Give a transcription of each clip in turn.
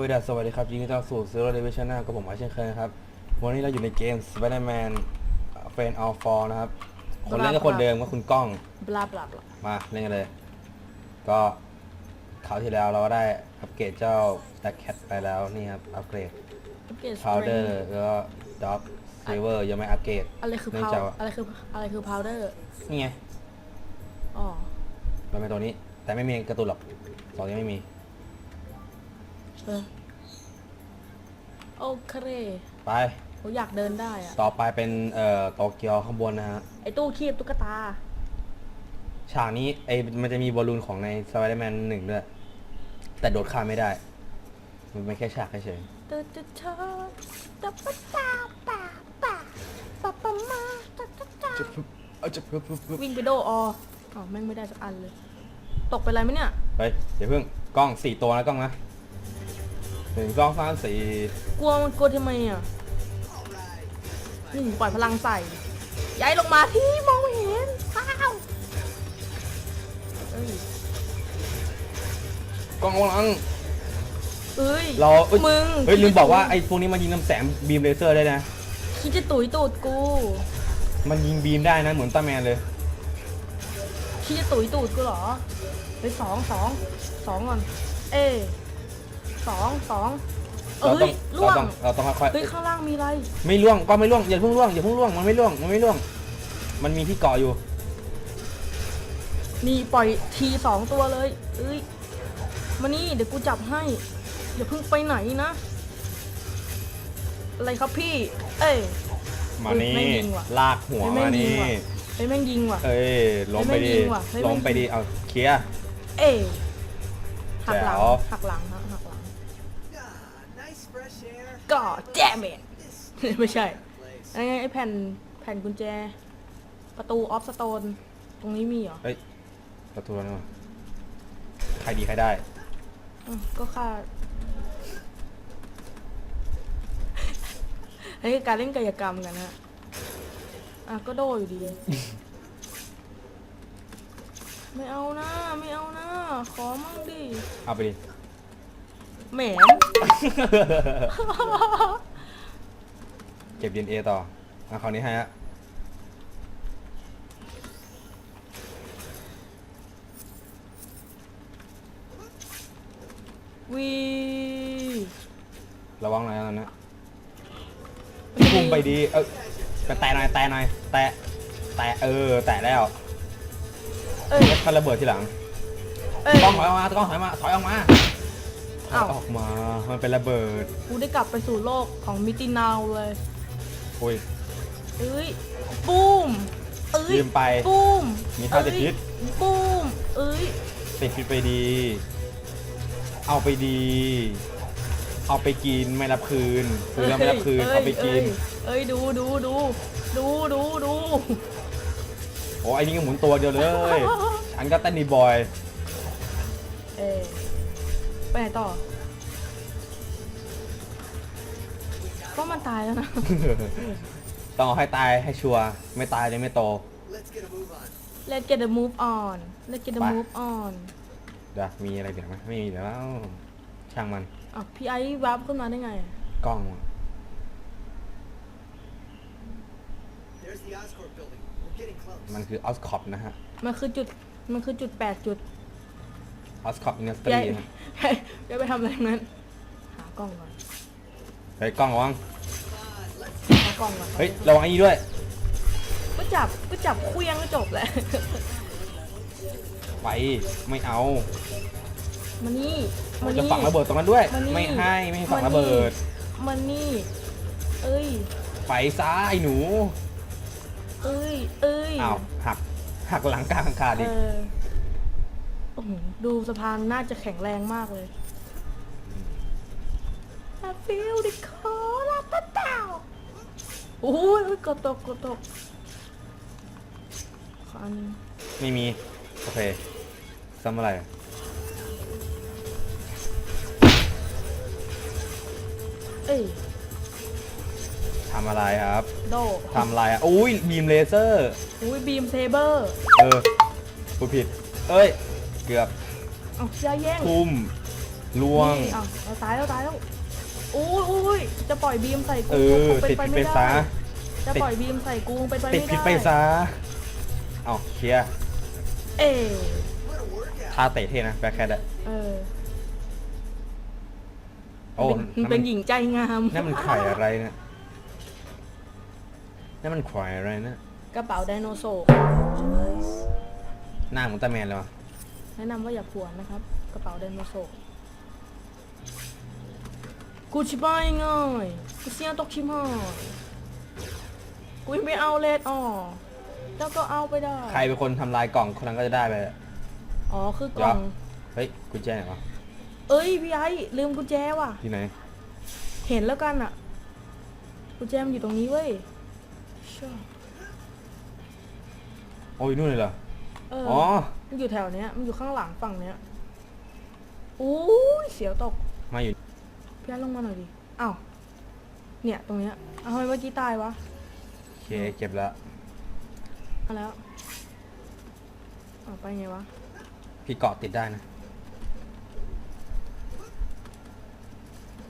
วัสดีครับสวัสดีครับยินดีต้อนรับสู่ซีโร่เดวิชั่นกับผมอาเช่นเคยนะครับ วันนี้เราอยู่ในเกม Spider-Man f r i e n d of Fall นะครับ คนเล่นก็คนเดิมก็คุณก้อง บลาบลาบลามาเล่นกันเลย ก็คราวที่แล้วเราก็ได้อัปเกรดเจ้า Black Cat ไปแล้วนี่ครับ อัปเกรดอัปเกรด Powder แล้วก็ Dog Silver ยังไม่อัปเกรดอะไรคือเนื่องพาวจากว่าอะไรคืออะไรคือพาวเดอร์นี่ไงอ๋อมันเป็นตัวนี้ แต่ไม่มีการ์ตูนหรอกสองยังไม่มี เออโอเคไป ผมอยากเดินได้อะต่อไปเป็นเอ่อโตเกียวข้างบนนะฮะ ไอตู้คีบตุ๊กตา ฉากนี้ไอ้มันจะมีบอลลูนของใน Spider-Man หนึ่งด้วย แต่โดดข้ามไม่ได้ มันไม่แค่ฉากเฉยตะตะชาตะปะตาปะปะปะปะมาตะตะตาๆจะปุ๊บเอาจะปุ๊บปุ๊บปุ๊บวิ่งไปโดอออ๋อแม่งไม่ได้สักอันเลย ตกไปอะไรไหมเนี่ย เฮ้ยเดี๋ยวเพิ่งกล้องสี่ตัวนะกล้องนะ หนึ่งสองสามสี่กลัวมันกลัวทำไมอะหนึ่งปล่อยพลังใส่ ย้ายลงมาที่มองไม่เห็นอ้าวเอ้ยกล้องกำลัง เอ้ยเราเอ้ย มึงเฮ้ยลืมบอกว่าไอ้พวกนี้มันยิงน้ำแสงบีมเลเซอร์ได้นะ คิดจะตุ๋ยตูดกู มันยิงบีมได้นะเหมือนต้าแมนเลย คิดจะตุ๋ยตูดกูเหรอเฮ้ยสองสองสองก่อน เอ้ย สองสองเอ้เราต้องยเราล่วงต้องเราต้องค่อยเฮ้ยข้างล่างมีอะไรๆไม่ล่วงก็ไม่ล่วงอย่าเพิ่งล่วงอย่าเพิ่งล่วงมันไม่ล่วงมันไม่ล่วง มันมีที่เกาะอยู่ นี่ปล่อยทีสองตัวเลยเอ้ยมานี่เดี๋ยวกูจับให้อย่าเพิ่งไปไหนนะอะไรครับพี่ เอ้ย มานี่ไม่ยิงว่ะลากหัวเฮ้ยไม่มายิงนี่ว่ะ เฮ้ยแม่งยิงว่ะ เอ้ยล้มไปเฮ้ยไม่ดิยิงว่ะเฮ้ยไม่ล้มไปดิยิงเอาเคลียร์ เอ้ยหักหลังแจ๋วหักหลังฮะหักหลัง ก็แจมเ This ไม่ใช่ place. ไอ้ไงไอ้แผ่นแผ่นกุญแจ ประตูออฟสโตน ตรงนี้มีเหรอ เฮ้ยประตูแล้วนี่หว่าใครดีใครได้ อืมก็ค่าอันนี้คือการเล่นกายกรรมกันฮะ อะก็โดอยู่ดี ไม่เอานะ ไม่เอานะ ขอมั่งดิ เอาไปดิ แหมเก็บ DNA ต่ออะคราวนี้ให้ฮะวีระวังหน่อยนะตอนนี้พุ่งไปดี เออไปแตะหน่อยแตะหน่อยแตะแตะเออ แตะแล้วเอ้ย เดี๋ยวถ้าระเบิดทีหลังเอ้ยกล้องถอยออกมากล้องถอยมาถอยออกมา ถออ้ายวออกมา มันเป็นระเบิด กูได้กลับไปสู่โลกของมิตินาวเลยอุ้ย เอ้ยปูมเอ้ยลืมไปปูมมีท่าจะพิษเอ้ยปูมเอ้ยติดพิษไปดี เอาไปดี เอาไปกินไม่รับคืนคือแล้วไม่รับคืน เอาไปกินเอ้ยดูดูดูดูดูดูโอ้ไอ้นี่ก็หมุนตัวเดียวเลยฉันก็เต้นดีบอย เอ้ย ไปไหนต่อ ก็มันตายแล้วนะ ต้องเอาให้ตายให้ชัวร์ไม่ตายเลยไม่โต Let's get a move on. Let's get the move on Let's get the ไป move on เดี๋ยวมีอะไรเดี๋ยวไหมไม่มีเดี๋ยวแล้วช่างมันอะพี่ไอ้วับขึ้นมาได้ไง กล้อง There's the Oscorp building. We're getting close. มันคือออสคอปนะฮะ มันคือจุด มันคือจุดแปดจุด ออสคอปอินดัสทพี่รีไอ้ฮะให้พี่ไอ้ไปทำอะไรตรงนั้น หากล้องก่อนเฮ้ยกล้องระวังหากล้องก่อนเฮ้ยระวังไอ้นี่ด้วยก็จับก็จับเคลี้ยงก็จบแหละไปไม่เอามานี่มาจะนี่ฝังระเบิดตรงนั้นด้วยมานี่ไม่ให้ไม่ให้ฝังมานี่ระเบิดมานี่ เอ้ยไปซะไอ้หนู เอ้ยเอ้ยอ้าวหักหักหลังกลางขาดเออีกอโอ้โหดูสะพานน่าจะแข็งแรงมากเลย I feel the cold of the town โอ้ยกดตกกดตกขออันนึงไม่มี โอเคซ้ำอะไรเอ้ยทำอะไรครับโดทำอะไรอะอุ้ยบีมเลเซอร์ อุ้ยบีมเซเบอร์ เออพูดผิด เอ้ย เกือบเอาอย่าแย่งทุ่มล่วง นี่อ้าวเราตายแล้วตายแล้วโอ้ยโอ้ยจะปล่อยบีมใส่กูเออคงติดไปพิษไม่ไปซะได้จะปล่อยบีมใส่กูคงเป็นไปติดไม่พิษได้ไปซะเอาเคลียร์เอย What a workout. ท่าเตะเท่นะแบ็คแคทอะเออโอ้มันเป็นหญิงใจงามนั่นมันไข่อะไรเนี่ยนั่นมันไข่อะไรนะกระเป๋าไดโนเสาร์หน้าเหมือนตาแมนเลยวะ แนะนำว่าอย่าผวนนะครับ กระเป๋าไดโนเสาร์กูชิบายง่ายกูเสียตกชิมหายกูยังไม่เอาเลดอ๋อแล้วก็เอาไปได้ ใครเป็นคนทำลายกล่องคนนั้นก็จะได้ไปอ๋อคือกล่อง เฮ้ยกุญแจไหนวะเอ้ยพี่ไอ้ลืมกุญแจว่ะ ที่ไหน เห็นแล้วกันอะกุญแจมันอยู่ตรงนี้เว้ยเชื่อโอ้ยนู่นเลยเหรอ เอออ๋ อ มันอยู่แถวเนี้ย มันอยู่ข้างหลังฝั่งเนี้ยอู้ยเสียวตก มาอยู่พี่ไอ้ลงมาหน่อยดิอ้าวเนี่ยตรงเนี้ยเอาทำไมเมื่อกี้ตายวะโอเคเก็บแล้วเอาแล้วเอาไปไงวะ พี่เกาะติดได้นะ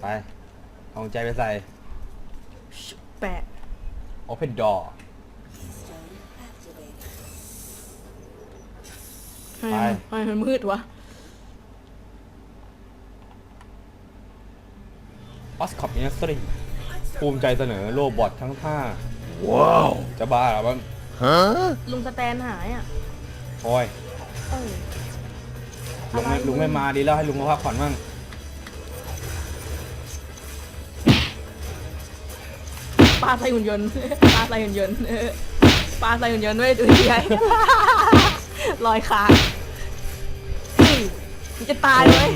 ไปเอากุญแจไปใส่ชิแปะ Open door ให้ไปมันให้มันมืดวะออสคอปอินดัสทรีภูมิใจเสนอโลบอททั้งท่าว้าว จะบ้าเหรอมันลุงสแตนหายอะโอ้ยเออลุงไม่อะไรลุงไม่มาดีแล้วให้ลุงมาพักผ่อนมั่งปลาใส่หุ่นยนต์ปลาใส่หุ่นยนต์เออปลาใส่หุ่นยนต์ไม่ดูดีไอ้ ลอยคางนี่มันจะตายเลย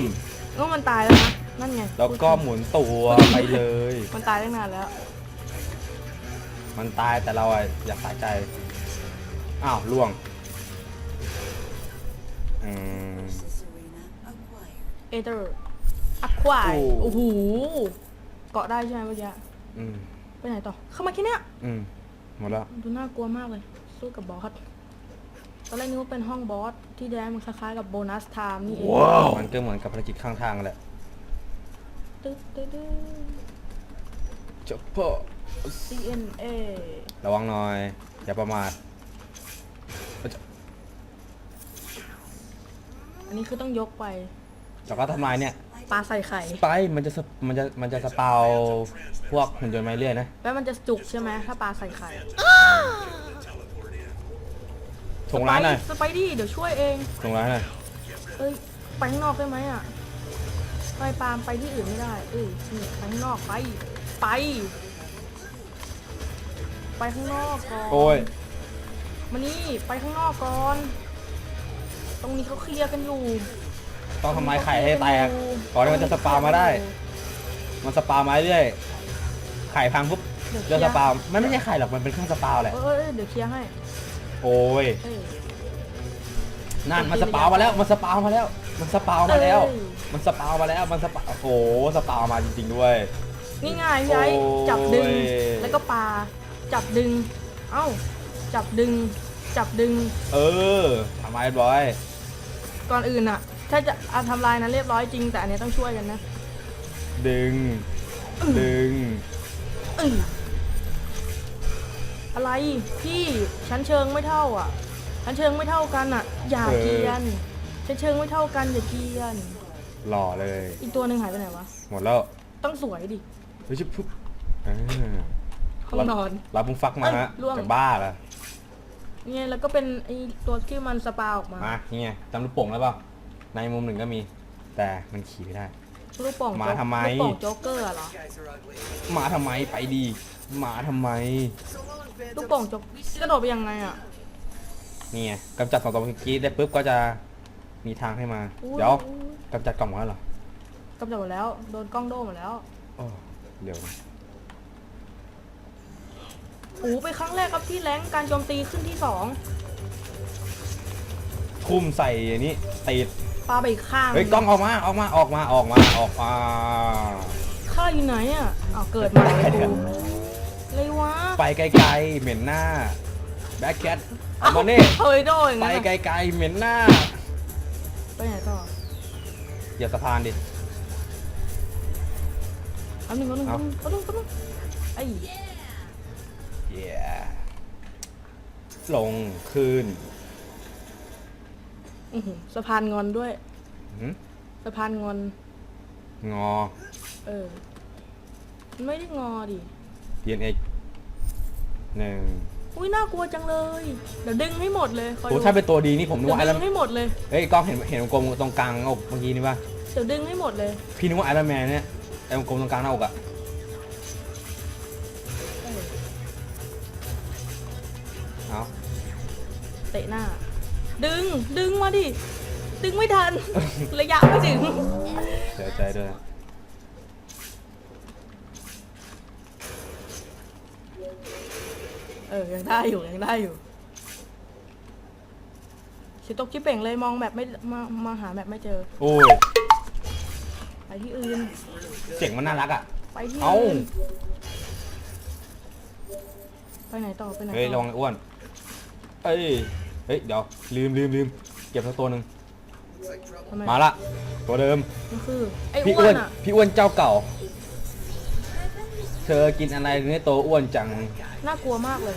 ก็มันตายแล้วนะนั่นไงแล้วก็หมุนตัวไปเลย มันตายตั้งนานแล้ว มันตายแต่เราอะอยากสายใจ อ้าวล่วงอืมเอเตอร์อะควายโอ้โอ้โหเกาะได้ใช่ไหมเมื่อกี้อืมไปไหนต่อ เข้ามาแค่เนี้ยอืมหมดแล้ว ดูน่ากลัวมากเลย สู้กับบอสต อนแรกนึกว่าเป็นห้องบอสที่แดนมันคล้ายๆกับโบนัสไทม์นี่เองมันก็เหมือนกับภารกิจข้างทางแหละตึ๊ดตึ๊ดตึ๊ด เจ้าพ่อ CNA ระวังหน่อย อย่าประมาทอันนี้คือต้องยกไปแล้วก็ทำลายเนี่ย ปลาใส่ไข่ไปมันจะสปมันจะมันจะสปาวพวกหุ่นยนต์ไม้เรื่อยนะ แล้วมันจะจุกใช่ไหมถ้าปลาใส่ไข่ ถงร้ายหน่อยสไปดี้เดี๋ยวช่วยเองถงร้ายหน่อยเอ้ยไปข้างนอกได้ไหมอะไปปาล์มไปที่อื่นไม่ได้เอ้ยนี่ไปข้างนอกไปไป ไปข้างนอกก่อนโอ้ยมานี่ไปข้างนอกก่อน ตรงนี้เขาเคลียร์กันอยู่ต้องทำลายไข่ให้แตกก่อนที่มันจะสปาวมาได้ มันสปาวมาเรื่อยไข่พังปุ๊บเดี๋ยวเคลีเจยอร์สปาวมันไม่ใช่ไข่หรอกมันเป็นเครื่องสปาวแหละเออเออเออเดี๋ยวเคลียร์ให้ โอ้ยเอ้ยนั่นมันสปาวมาแล้วมันสปาวมาแล้ว มันสปาวมาแล้ว เอ้ยมันสปาวมาแล้วมันสปาวโอ้โหสปาวมาจริงๆด้วยนี่ไงพี่ไอ้โอ้ย จับดึง แล้วก็ปา จับดึง เอ้า จับดึง จับดึง เออทำมาเรียบร้อย ก่อนอื่นอะถ้าจะเอาทำลายนั้นเรียบร้อยจริง แต่อันนี้ต้องช่วยกันนะดึง ดึง เอ้ย อะไรพี่ชั้นเชิงไม่เท่าอะชั้นเชิงไม่เท่ากันอะ อย่าเออเกรียนชั้นเชิงไม่เท่ากันอย่าเกรียน หล่อเลย อีกตัวหนึ่งหายไปไหนวะหมดแล้วต้องสวยดิเฮ้ยชิบปุ๊บอ่าห้องนอน เราเพิ่งฟักมาฮะเอ้ยล่วง จะบ้าเหรอเนี่ยแล้วก็เป็นไอตัวที่มันสปาออกมามานี่ไงจำลูกโป่งแล้วเปล่าในมุมหนึ่งก็มี แต่มันขี่ไม่ได้ ลูกโป่งมาโจ๊กทำไม ลูกโป่งโจ๊กเกอร์อะเหรอ You guys are ugly. หมาทำไมไปดีหมาทำไม So long, Phantom. ลูกโป่งโจ๊กกระโดดไปยังไงอะ นี่ไงกำจัดสองตัวเมื่อกี้ได้ปุ๊บก็จะมีทางให้มา อุ๊ย เดี๋ยวกำจัดกล่องหมดแล้วเหรอกำจัดหมดแล้วโดนกล้องโดนหมดแล้วโอ้เดี๋ยวโอ้โหเป็นครั้งแรกครับที่แรงค์การโจมตีขึ้นที่สองทุ่มใส่อันนี้ติดปาไปอีกข้างเฮ้ยกล้องออกมาออกมาออกมาออกมาออกมาข้าอยู่ไหนอะอ้าวเกิดใหม่เลยกู เลยวะไปไกลๆเหม็นหน้า แบ็คแคทเอามานี่เฮ้ยโดนอย่างไปนั้นไกอะลๆเหม็นหน้าไปไหนต่ออย่าสะพานดิอันหนึ่งอันหนึ่งเอาอันหนึ่งอันหนึ่งไอ้เย้ลงคืนอื้อหือสะพานงอนด้วยหืมสะพานงอน งอ เออมันไม่ได้งอดิ เย็นเอกหนึ่งอุ้ยน่ากลัวจังเลย เดี๋ยวดึงให้หมดเลยคอยโอ้ดูถ้าเป็นตัวดีนี่ผมนึกเดี๋ยวว่าไอรดึอนงให้หมดเลย เฮ้ยกล้องเห็นเห็นวงกลมตรงกลางอกเมื่อกี้นี่ป่ะเดี๋ยวดึงให้หมดเลยพี่นึกว่าไอรอนแมนเนี่ยไอ้วงกลมตรงกลางหน้าอกอะเออเอา เตะหน้า ดึง ดึงมาดิ ดึงไม่ทัน ระยะไม่ถึง เสียใจด้วยนะ เออ ยังได้อยู่ ยังได้อยู่ชิตกชิเป่งเลยมองแบบไม่มามาหาแบบไม่เจอ โอ้ย ไปที่อื่น เสียงมันน่ารักอะไปที่เอ้า อื่นไปไหนต่อไปไหนเฮ้ยต่ระอวังไอ้อ้วน เอ้ย เฮ้ย เดี๋ยว ลืมลืมลืมเก็บสักตัวหนึ่ง Looks like trouble. ทำไมมาละ ตัวเดิม มันคือไอ้พี่อ้อ้ววนนอะพี่อ้วนเจ้าเก่าเธ อกินอะไรถึงได้โตอ้วนจัง น่ากลัวมากเลย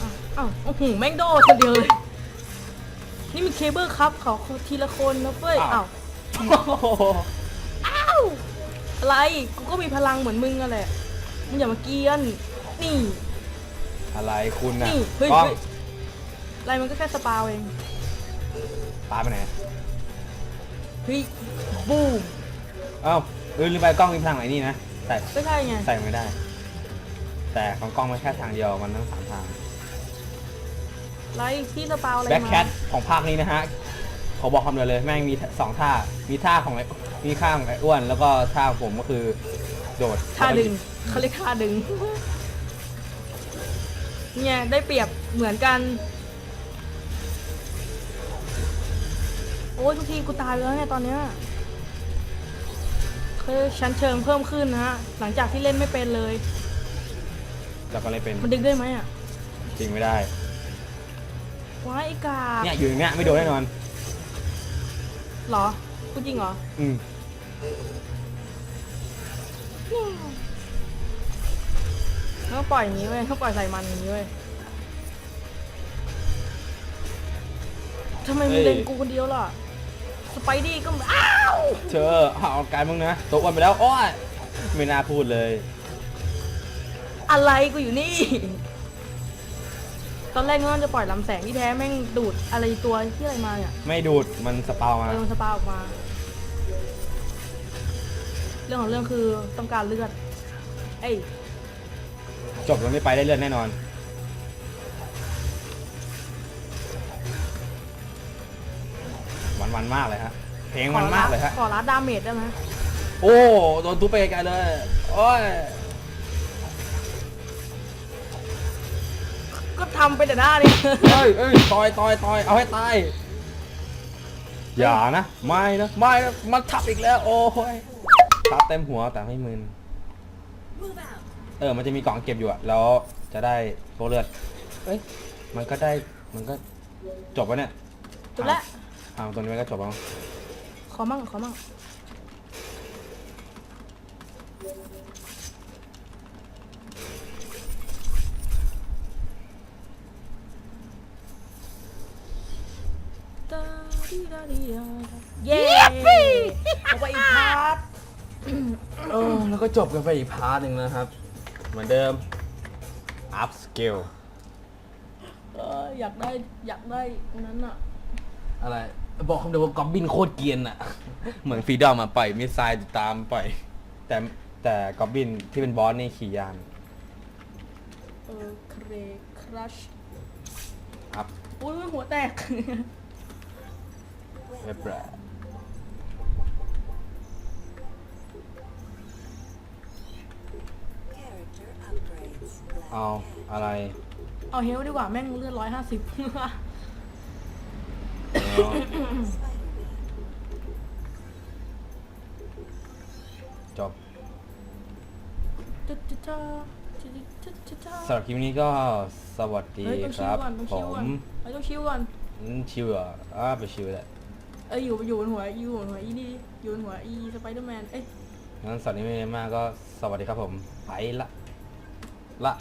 อ้าวอ้าวโอ้โหแม่งโดดคนเดียวเลย นี่มีเคเบิลครับเขาทีละคนนะเฟ้ยอ้าวอ้าวอ้าว อะไร กูก็มีพลังเหมือนมึงอะแหละ มึงอย่ามาเกรียน นี่ อะไรคุณน่ะนี่เฮ้ยกล้องเฮ้ย อะไรมันก็แค่สปาวเอง ปาไปไหนเฮ้ย บูม เอ้าเออลืมไปกล้องมีทางไหนนี่นะ แต่ก็ใช่ไง ใส่ไม่ได้ แต่ของกล้องมันแค่ทางเดียวมันทั้งสามทางอะไรพี่สปาวอะไรแบ็คมาแคทของภาคนี้นะฮะขอบอกคำเดียวเลยแม่งมีสองท่า มีท่าของไอ้มีท่าของไอ้อ้วน แล้วก็ท่าของผมก็คือ โดดท่าดึงเขาเรียกท่าดึง เนี่ยได้เปรียบเหมือนกัน โอ้ยทุกทีกูตายไปแล้วเนี่ยตอนเนี้ยคือ ชั้นเชิงเพิ่มขึ้นนะฮะ หลังจากที่เล่นไม่เป็นเลยแล้วก็เลยเป็นมันดึงได้ไหมอะจริงไม่ได้ ว้ายไอ้กาบเนี่ยอยู่อย่างเนี้ยไม่โดนแน่นอน เหรอพูดจริงเหรออืมต้องปล่อยอย่างนี้เว้ยต้องปล่อยใส่มันอย่างนี้เว้ยทำไมมึงเล่นกูคนเดียวล่ะส ไปดี้ก็อ้าวเธอเอาอาการมึงนะตัวอ้วนไปแล้วโอ้ยไม่น่าพูดเลย อะไรกูอยู่นี่ ตอนแรกนึกว่าจะปล่อยลำแสงที่แท้แม่งดูดอะไรตัวที่อะไรมาเนี่ยไม่ดูดมันสปาวมา เออมันสปาออกมา เรื่องของเรื่องคือต้องการเลือด เอ้ย จบแล้วไม่ไปได้เลื่อนแน่นอน มันมันๆมากเลยฮะเพลงมันมากเลยฮะขอรัดดาเมจได้ไหมโอ้โดนทุบไปไกลเลยโอ้ยก็ทำไปแต่หน้านี่เอ้ยเอ้ยต่อยต่อยต่อยเอาให้ตายอย่านะไม่นะไม่นะมันทับอีกแล้ว โอ้ยทับเต็มหัวแต่ไม่มึนเออมันจะมีกล่องเก็บอยู่อะแล้วจะได้โฟเลือดเอ้ยมันก็ได้มันก็จบแล้วเนี่ยจบแล้ว อ้าวตรงนี้มันก็จบแล้วขอมั่งขอมั่งเย้เอาไปอีกพาร์ทเออแล้วก็จบกันไปอีกพาร์ทหนึ่งนะครับ เหมือนเดิม up skill เอออยากได้อยากได้อันนั้นอะอะไร บอกคำเดียวว่ากอบบินโคตรเกรียนอะเหมือนฟรีดอมมาปล่อยมิสไซล์ตามปล่อย แต่แต่กอบบินที่เป็นบอสนี่ขี่ยานเออเครครัชอัพอุ้ยหัวแตก เรียบร้อยเอาอะไร เอาเฮลดีกว่าแม่งเลือดร้อยห้าสิบเอา จบสำหรับคลิปนี้ก็สวัสดีเฮ้ยต้องคชิวรับ ก่อนต้องผชิวก่อนมเฮ้ยต้องชิวก่อนอืมชิวเหรออ่าไปชิวแหละเอ้ยอยู่อยู่บนหัวอยู่บนหัวอีนี่อยู่บนหัวอีสไปเดอร์แมนเอ้ย งั้นสวัสดีไม่มากก็สวัสดีครับผม ไปละ ละ